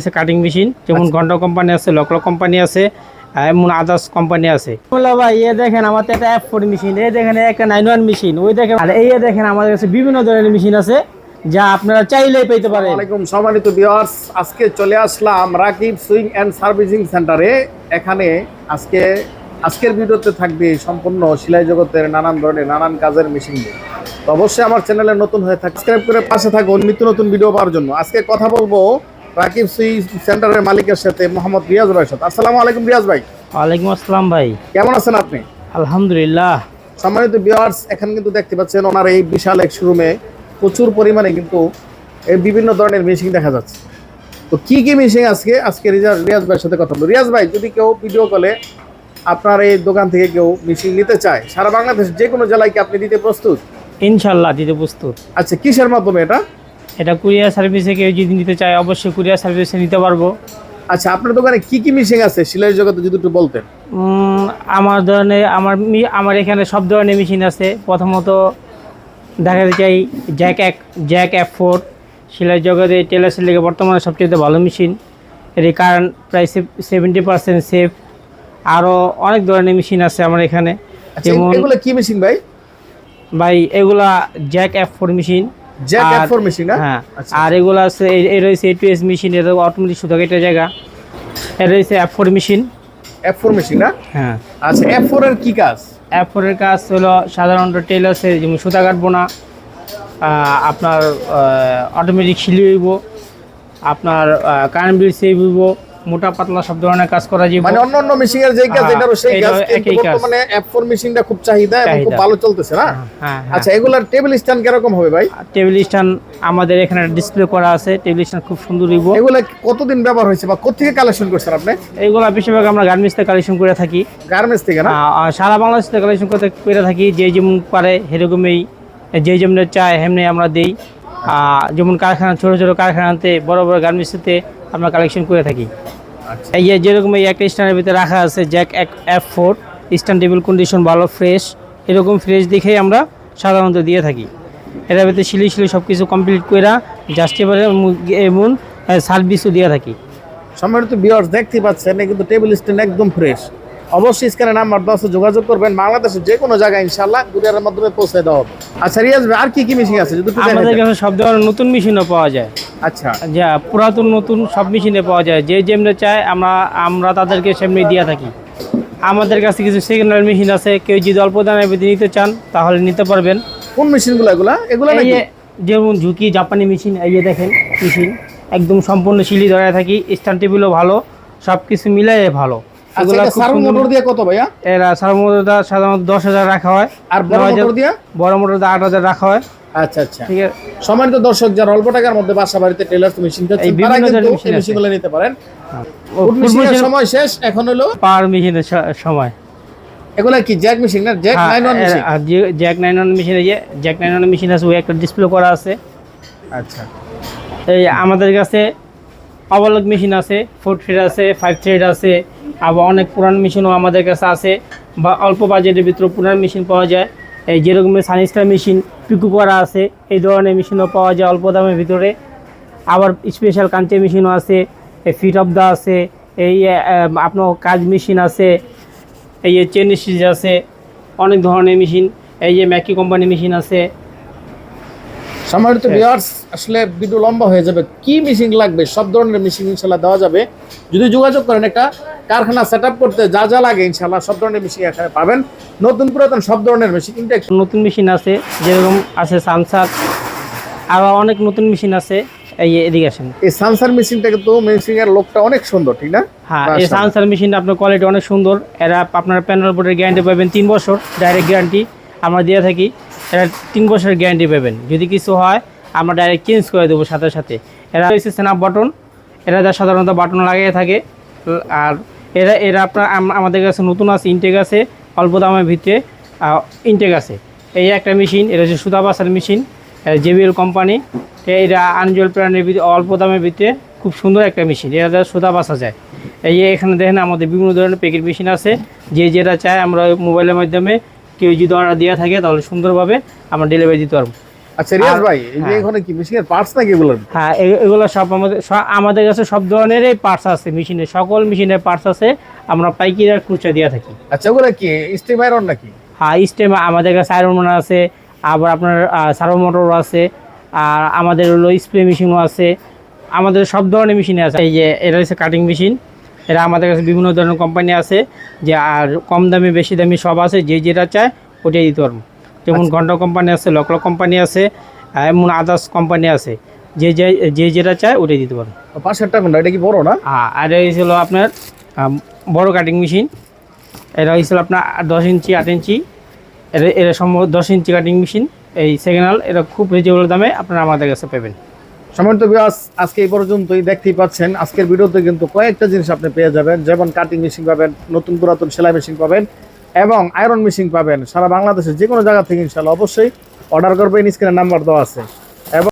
আছে cutting machine যেমন আচ্ছা। ঘণ্টা কোম্পানি আছে লকল কোম্পানি আছে এমন আদার্স কোম্পানি আছে। বলে ভাই এ দেখেন আমার তো একটা অ্যাপ ফোর মেশিন এই দেখেন একটা নাইন ওয়ান মেশিন ওই দেখেন আর এই দেখেন আমাদের কাছে বিভিন্ন ধরনের মেশিন আছে যা আপনারা চাইলেই পেতে পারেন। আসসালামাইকুম সম্মানিত ভিউয়ার্স আজকে চলে আসলাম রাকিব সুইং অ্যান্ড সার্ভিসিং সেন্টারে। এখানে আজকে আজকের ভিডিওতে থাকবে সম্পূর্ণ সেলাই জগতের নানান ধরনের নানান কাজের মেশিন নিয়ে। তো অবশ্যই আমার চ্যানেলে নতুন হয়ে থাকে সাবস্ক্রাইব করে পাশে থাকুন নিত্য নতুন ভিডিও পাওয়ার জন্য। আজকে কথা বলব রাকিব সুইং সেন্টারের মালিকের সাথে মোহাম্মদ রিয়াজ ভাইয়ের সাথে। আসসালামু আলাইকুম রিয়াজ ভাই। ওয়ালাইকুম আসসালাম ভাই। কেমন আছেন আপনি? আলহামদুলিল্লাহ। সম্মানিত ভিউয়ার্স এখানে কিন্তু দেখতে পাচ্ছেন ওনার এই বিশাল এক শোরুমে প্রচুর পরিমাণে কিন্তু এই বিভিন্ন ধরনের মেশিন দেখা যাচ্ছে। তো কি কি মেশিন আজকে? আজকে রিয়াজ রিয়াজ ভাইয়ের সাথে কথা বলব। রিয়াজ ভাই যদি কেউ ভিডিও কলে আপনার এই দোকান থেকে কেউ মেশিন নিতে চায় সারা বাংলাদেশ যে কোনো জেলায় কি আপনি দিতে প্রস্তুত? ইনশাল্লাহ দিতে প্রস্তুত। আচ্ছা কিসের মাধ্যমে এটা? এটা কুরিয়ার সার্ভিসে কেউ যদি নিতে চায় অবশ্যই কুরিয়ার সার্ভিসে নিতে পারব। আচ্ছা আপনার দোকানে কি কি মেশিন আছে? সেলাই জগতে যদি একটু বলতেন। আমার ধরনের আমার আমার এখানে সব ধরনের মেশিন আছে। প্রথমত দেখাতে চাই জ্যাক এক জ্যাক এফ ফোর সেলাই জগতে টেলার সেলেকে বর্তমানে সবচেয়ে ভালো মেশিন। এর কারেন্ট প্রায় সেভেন্টি পার্সেন্ট সেফ আরও অনেক ধরনের মেশিন আছে আমার এখানে। আচ্ছা যেমন এগুলো কি মেশিন ভাই? ভাই এগুলা জ্যাক এফ ফোর মেশিন। আর- এফ মেশিন না? হ্যাঁ আচ্ছা আর এগুলো আছে এই- রয়েছে মেশিন এটা অটোমেটিক শুধু একটা জায়গা। এটা রয়েছে মেশিন মেশিন না? হ্যাঁ। আচ্ছা এফ ফোর এর কি কাজ? কাজ হলো সাধারণত টেলার্সে যেমন সুতা কাটবো না। আহ, আপনার অটোমেটিক সিলি হইব। আপনার কারেন্ট বিল সেভ হইব। মোটা পাতলা সব ধরনের কাজ করা যায়। মানে অন্য অন্য মেশিন এর যে কাজ হ্যাঁ, এটারও সেই কাজ কিন্তু। বর্তমানে F4 মেশিনটা খুব চাহিদা এবং খুব ভালো চলতেছে না? হ্যাঁ আচ্ছা এগুলার টেবিল স্ট্যান্ড কীরকম হবে ভাই? টেবিল স্ট্যান্ড আমাদের এখানে ডিসপ্লে করা আছে। টেবিল স্ট্যান্ড খুব সুন্দর হইব এগুলা কতদিন ব্যবহার হয়েছে বা কোথেকে কালেকশন করছেন আপনি? এইগুলো বেশিরভাগ আমরা গার্মেন্টস থেকে কালেকশন করে থাকি। গার্মেন্টস থেকে না? সারা বাংলাদেশ থেকে কালেকশন করতে করে থাকি। যে যেমন পারে সেরকমই যে যেমন চায় সেমনি আমরা দিই। যেমন কারখানা ছোট ছোট কারখানাতে বড় বড় গার্মেন্টসতে আমরা কালেকশন করে থাকি। আচ্ছা। এই যে যেরকম এই একটা স্ট্যান্ডের ভিতরে রাখা আছে জ্যাক এক F four stand table condition ভালো ফ্রেশ এরকম ফ্রেশ দেখেই আমরা সাধারণত দিয়ে থাকি। এটার ভিতরে শিলি শিলি সব কিছু কমপ্লিট করে জাস্ট এবারে এমন সার্ভিসও দিয়ে থাকি। সম্মানিত বিয়ার্স দেখতে পাচ্ছেন কিন্তু টেবিল স্ট্যান্ড একদম ফ্রেশ অবশ্যই স্ক্যানে নাম্বার দশ যোগাযোগ করবেন। বাংলাদেশের যে কোনো জায়গায় ইনশাআল্লাহ কুরিয়ারের মাধ্যমে পৌঁছে দেওয়া হবে। আচ্ছা রিয়াজ ভাই আর কি কি মেশিন আছে? যদি আমাদের কাছে সব ধরনের নতুন মেশিনও পাওয়া যায়। আচ্ছা। যা পুরাতন নতুন সব মেশিনে পাওয়া যায়। যে যেমনি চায় আমরা আমরা তাদেরকে সেমনি দিয়ে থাকি। আমাদের কাছে কিছু সেকেন্ড হ্যান্ড মেশিন আছে। কেউ যদি অল্প ভিতরে নিতে চান তাহলে নিতে পারবেন। কোন মেশিনগুলো এগুলা? এগুলো যেমন ঝুঁকি জাপানি মেশিন এই যে দেখেন মেশিন একদম সম্পূর্ণ সিলি ধরে থাকি। স্ট্যান্ড টেবিলও ভালো। সব কিছু মিলাই ভালো। এগুলা এটা সার্ভো মোটর দিয়ে কত ভাইয়া? এরা সাধারণত সাধারণত দশ হাজার রাখা হয় আর বড় মোটর দিয়ে? বড় মোটর আট হাজার রাখা হয়। আচ্ছা আচ্ছা। ঠিক আছে। সম্মানিত দর্শক যারা অল্প টাকার মধ্যে বাসা বাড়িতে টেলার মেশিন এই চাচ্ছেন তারা কিন্তু এই মেশিনগুলো নিতে পারেন। মেশিনের সময় শেষ এখন হলো পাওয়ার মেশিনের সময়। এগুলা কি জ্যাক মেশিন না? জ্যাক হ্যাঁ, মেশিন জ্যাক মেশিন এই জ্যাক নাইন ওয়ান মেশিন আছে ওই একটা ডিসপ্লে করা আছে। আচ্ছা। এই আমাদের কাছে অবলক মেশিন আছে ফোর থ্রেড আছে ফাইভ থ্রেড আছে আবার অনেক পুরান মেশিনও আমাদের কাছে আছে বা অল্প বাজেটের ভিতরে পুরান মেশিন পাওয়া যায়। এই যেরকম সানিস্টার মেশিন পিকু করা আছে এই ধরনের মেশিনও পাওয়া যায় অল্প দামের ভিতরে। আবার স্পেশাল কাঞ্চে মেশিনও আছে ফিট অফ দা আছে এই আপনার কাজ মেশিন আছে এই যে চেন স্টিচ আছে অনেক ধরনের মেশিন এই যে ম্যাকি কোম্পানি মেশিন আছে। সম্মানিত। ভিউয়ার্স আসলে ভিডিও লম্বা হয়ে যাবে। কি মেশিন লাগবে? সব ধরনের মেশিন ইনশাল্লাহ দেওয়া যাবে। যদি যোগাযোগ করেন একটা কারখানা সেট করতে যা যা লাগে ইনশাল্লাহ সব ধরনের মেশিন এখানে পাবেন। নতুন পুরাতন সব ধরনের মেশিন ইনটেক নতুন মেশিন আছে যেরকম আছে সানসার আরও অনেক নতুন মেশিন আছে এই এদিকে আসেন। এই সানসার মেশিনটা কিন্তু মেশিনের লোকটা অনেক সুন্দর ঠিক না? হ্যাঁ এই। সানসার মেশিন আপনার কোয়ালিটি অনেক সুন্দর। এরা আপনার প্যানেল বোর্ডের গ্যারান্টি পাবেন তিন বছর ডাইরেক্ট গ্যারান্টি আমরা দিয়ে থাকি। এরা তিন বছরের গ্যারান্টি পাবেন। যদি কিছু হয় আমরা ডাইরেক্ট চেঞ্জ করে দেবো সাথে সাথে। এরা হচ্ছে স্ন্যাপ বাটন এরা যা সাধারণত বাটন লাগিয়ে থাকে আর এরা এরা আপনার আমাদের কাছে নতুন আছে ইনটেক আছে, অল্প দামের ভিতরে ইনটেক আছে। এই একটা মেশিন এটা হচ্ছে সুতা বাসার মেশিন জেবিএল কোম্পানি এটা আনজল প্রাণীর ভিতরে অল্প দামের ভিতরে খুব সুন্দর একটা মেশিন এটা দ্বারা সুতা বাসা যায়। এই এখানে দেখেন আমাদের বিভিন্ন ধরনের প্যাকেট মেশিন আছে, যে যেটা চায় আমরা মোবাইলের মাধ্যমে কেউ যদি অর্ডার দেওয়া থাকে তাহলে সুন্দরভাবে আমরা ডেলিভারি দিতে পারব। আচ্ছা রিয়াজ ভাই হ্যাঁ। এখানে কি মেশিনের পার্টস নাকি এগুলো? হ্যাঁ এগুলো সব আমাদের আমাদের কাছে সব ধরনেরই পার্টস আছে মেশিনের সকল মেশিনের পার্টস আছে। আমরা পাইকারি আর খুচরা দিয়ে থাকি। আচ্ছা ওগুলো কি? স্টিম আয়রন নাকি? হ্যাঁ স্টেম আমাদের কাছে আয়রন মোটর আছে আবার আপনার সার্ভো মোটরও আছে আর আমাদের হলো স্প্রে মেশিনও আছে। আমাদের সব ধরনের মেশিন আছে। এই যে এটা হচ্ছে কাটিং মেশিন এটা আমাদের কাছে বিভিন্ন ধরনের কোম্পানি আছে যে আর কম দামি বেশি দামি সব আছে যে যেটা চায় ওটাই দিতে পারব। যেমন ঘণ্টা কোম্পানি আছে লকলক কোম্পানি আছে এমন আদার্স কোম্পানি আছে। যে যে যে যেটা চায় ওটাই দিতে পারব পাশেরটা কোনটা এটা কি বড় না? হ্যাঁ আর এই ছিল আপনার বড় কাটিং মেশিন এটা হয়েছিল আপনার দশ ইঞ্চি আট ইঞ্চি। এটা এটা সম্ভব দশ ইঞ্চি কাটিং মেশিন এই সেকেন্ড এটা খুব রিজনেবল দামে আপনারা আমাদের কাছে পাবেন। সম্মানিত বিয়াস আজকে এই পর্যন্তই দেখতেই পাচ্ছেন আজকের ভিডিওতে কিন্তু কয়েকটা জিনিস আপনি পেয়ে যাবেন। যেমন কাটিং মেশিন পাবেন নতুন পুরাতন সেলাই মেশিন পাবেন এবং আয়রন মেশিন পাবেন। সারা বাংলাদেশের যে কোনো জায়গা থেকে ইনশাল্লাহ অবশ্যই অর্ডার করবেন। স্ক্রিনের নাম্বার দেওয়া আছে।